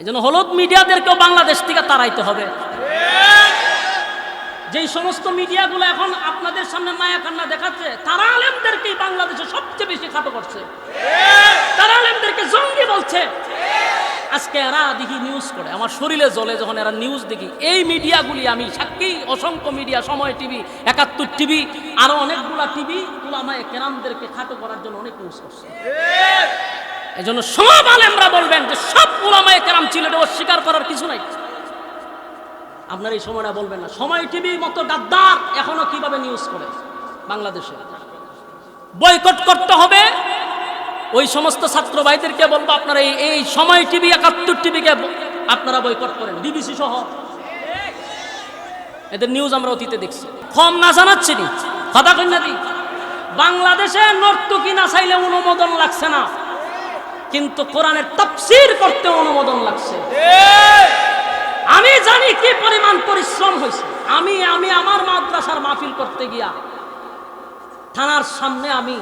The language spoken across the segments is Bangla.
এই জন্য হলুদ মিডিয়াদেরকেও বাংলাদেশ থেকে তাড়াইতে হবে। যেই সমস্ত মিডিয়াগুলো এখন আপনাদের সামনে মায়া কান্না দেখাচ্ছে, তারা আলেমদেরকেই বাংলাদেশে সবচেয়ে বেশি খাটো করছে। তারা আলেমদেরকে জঙ্গি বলছে। আজকে এরা দেখি নিউজ করে। আমার শরীরে জ্বলে যখন এরা নিউজ দেখি, এই মিডিয়াগুলি আমি সাক্ষী, অসংখ্য মিডিয়া, সময় টিভি, একাত্তর টিভি, আরও অনেকগুলা টিভি তুলামায় কেরামদেরকে খাটো করার জন্য অনেক নিউজ করছে। এই জন্য সব আলেমরা বলবেন যে সব উলামায়ে কেরাম ছিল, এটা অস্বীকার করার কিছু নাই। আপনার এই সময়টা বলবেন না। সময় টিভির মতো গাদ্দার এখনও কীভাবে নিউজ করে? বাংলাদেশে। বয়কট করতে হবে। ওই সমস্ত ছাত্র ভাইদেরকে বলব, আপনারা এই এই সময় টিভি, একাত্তর টিভিকে আপনারা বয়কট করেন। বিবিসি সহ। এদের নিউজ আমরা অতীতে দেখছি। কম না জানাচ্ছি নি। কথা কন্যা বাংলাদেশে নর্তকী না চাইলে অনুমোদন লাগছে না। কিন্তু কোরআনের তাফসীর করতে অনুমোদন লাগছে। আমি জানি কি পরিমাণ পরিশ্রম হয়েছে। আমি আমি আমার মাদ্রাসার মাহফিল করতে গিয়া থানার সামনে আমি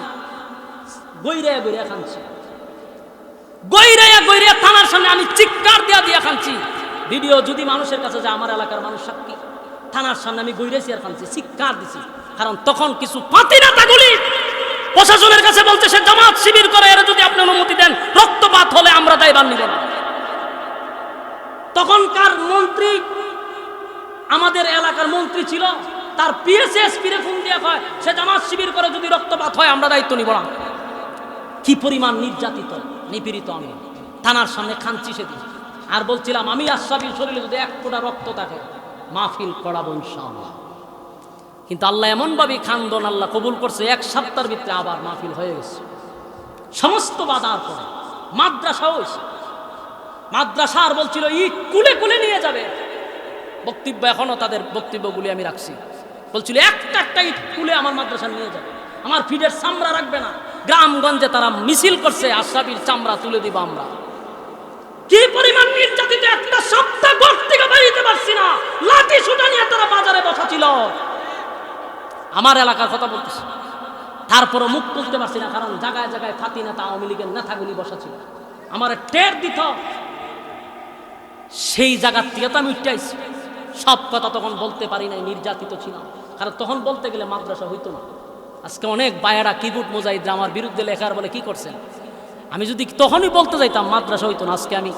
গৈরে গৈরে খানছি। গৈরে গৈরে থানার সামনে আমি চিৎকার দিয়া দিয়া খানছি। ভিডিও যদি মানুষের কাছে যায়, আমার এলাকার মানুষ সাক্ষী। থানার সামনে আমি গৈরেছি আর খানছি, চিৎকার দিছি। কারণ তখন কিছু পাতি নেতাগুলি প্রশাসনের কাছে বলছে, সে জামাত শিবির করে, এরা যদি আপনি অনুমতি দেন রক্তপাত হলে আমরা দায়ভার নিব না তখনকার মন্ত্রী, আমাদের এলাকার মন্ত্রী ছিল, তার পিএসএস পিরে ফোন দিয়ে কয়, সে জামাত শিবির করে যদি রক্তপাত হয়, আমরা দায়িত্ব নিব না। কি পরিমাণ নির্যাতিত, নিপীড়িত আমি। থানার সামনে খানছি সেদিন। আর বলছিলাম, আমি আশরাফির শরীরে যদি এক ফোঁটা রক্ত থাকে, মাহফিল করাবো ইনশাআল্লাহ। কিন্তু আল্লাহ এমনভাবে খান্দন আল্লাহ কবুল করছে, এক সপ্তাহের ভিতরে আবার মাহফিল হয়ে গেছে। সমস্ত বাধার পরে মাদ্রাসাও হয়েছে। মাদ্রাসা আর বলছিল ইট কুলে কুলে নিয়ে যাবে। বক্তব্য এখনও তাদের বক্তব্যগুলি আমি রাখছি। বলছিল, একটা একটা ইট কুলে আমার মাদ্রাসা নিয়ে যাবে। আমার ফিডের চামড়া রাখবে না। গ্রামগঞ্জে তারা মিছিল করছে, আশরাফির চামড়া তুলে দিব আমরা। কি পরিমাণ নির্যাতিত একটা সপ্তাহ ঘর থেকে বেরিয়ে পারছি না। লাঠি সুটা নিয়ে তারা বাজারে বসা ছিল। আমার এলাকার কথা বলতেছি। তারপরও মুখ তুলতে পারছি না, কারণ জায়গায় জায়গায় ফাতি নেতা, আওয়ামী লীগের নেতাগুলি বসা ছিল। আমার টের দিত সেই জায়গার থেকে তো আমি উঠে সব কথা তখন বলতে পারি নাই, নির্যাতিত ছিলাম। কারণ তখন বলতে গেলে মাদ্রাসা হইতো না। আজকে অনেক বায়েরা কিবুট মোজাহিদ আমার বিরুদ্ধে লেখার বলে কি করছেন? আমি যদি তখনই বলতে যাইতাম, মাদ্রাসা হইতো না, আজকে আমি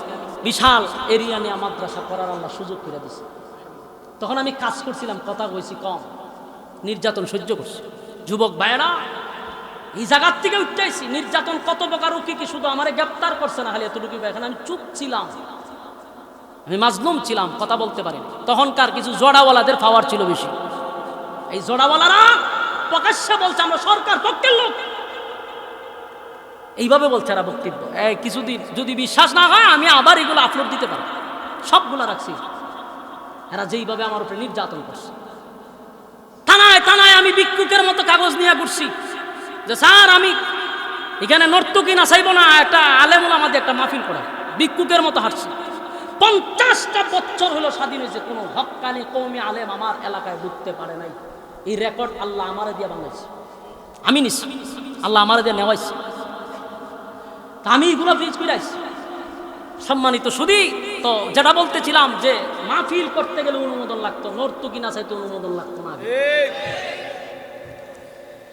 বিশাল এরিয়া নিয়ে মাদ্রাসা করার আল্লাহ সুযোগ করে দিছি। তখন আমি কাজ করছিলাম, কথা কইছি, কম। নির্যাতন সহ্য করছি। যুবক ভাইয়েরা, এই জায়গার থেকে উঠতেছি নির্যাতন কত প্রকার কি শুধু আমারে গ্রেপ্তার করছে না, খালি এতটুকু এখানে আমি চুপ ছিলাম। আমি মাজলুম ছিলাম, কথা বলতে পারি তখনকার কিছু জোড়াওয়ালাদের পাওয়ার ছিল বেশি। এই জোড়াওয়ালারা প্রকাশ্যে বলছে, আমরা সরকার পক্ষের লোক। এইভাবে বলছে এরা বক্তব্য। কিছুদিন যদি বিশ্বাস না হয়, আমি আবার এগুলো আপলোড দিতে পারি। সবগুলো রাখছি। এরা যেইভাবে আমার উপরে নির্যাতন করছে। থানায় থানায় আমি ভিক্ষুকের মতো কাগজ নিয়ে ঘুরছি যে, স্যার, আমি এখানে নর্তকী না চাইব না। একটা আলেমুল আমাদের একটা মাহফিল করা ভিক্ষুকের মতো হাঁটছি। পঞ্চাশটা বছর হলো স্বাধীন হয়েছে। কোনো হকানি কৌমি আলেম আমার এলাকায় ঢুকতে পারে নাই। এই রেকর্ড আল্লাহ আমারে দিয়ে বানাইছে। আমি নিছি। আল্লাহ আমারে দিয়ে নেওয়াইছে। তা আমি এগুলো ফিজ করে আইছি। সম্মানিত শুধু তো যেটা বলতেছিলাম যে মাহফিল করতে গেলে অনুমোদন লাগতো নর্তকী না চাইতে অনুমোদন লাগতো না।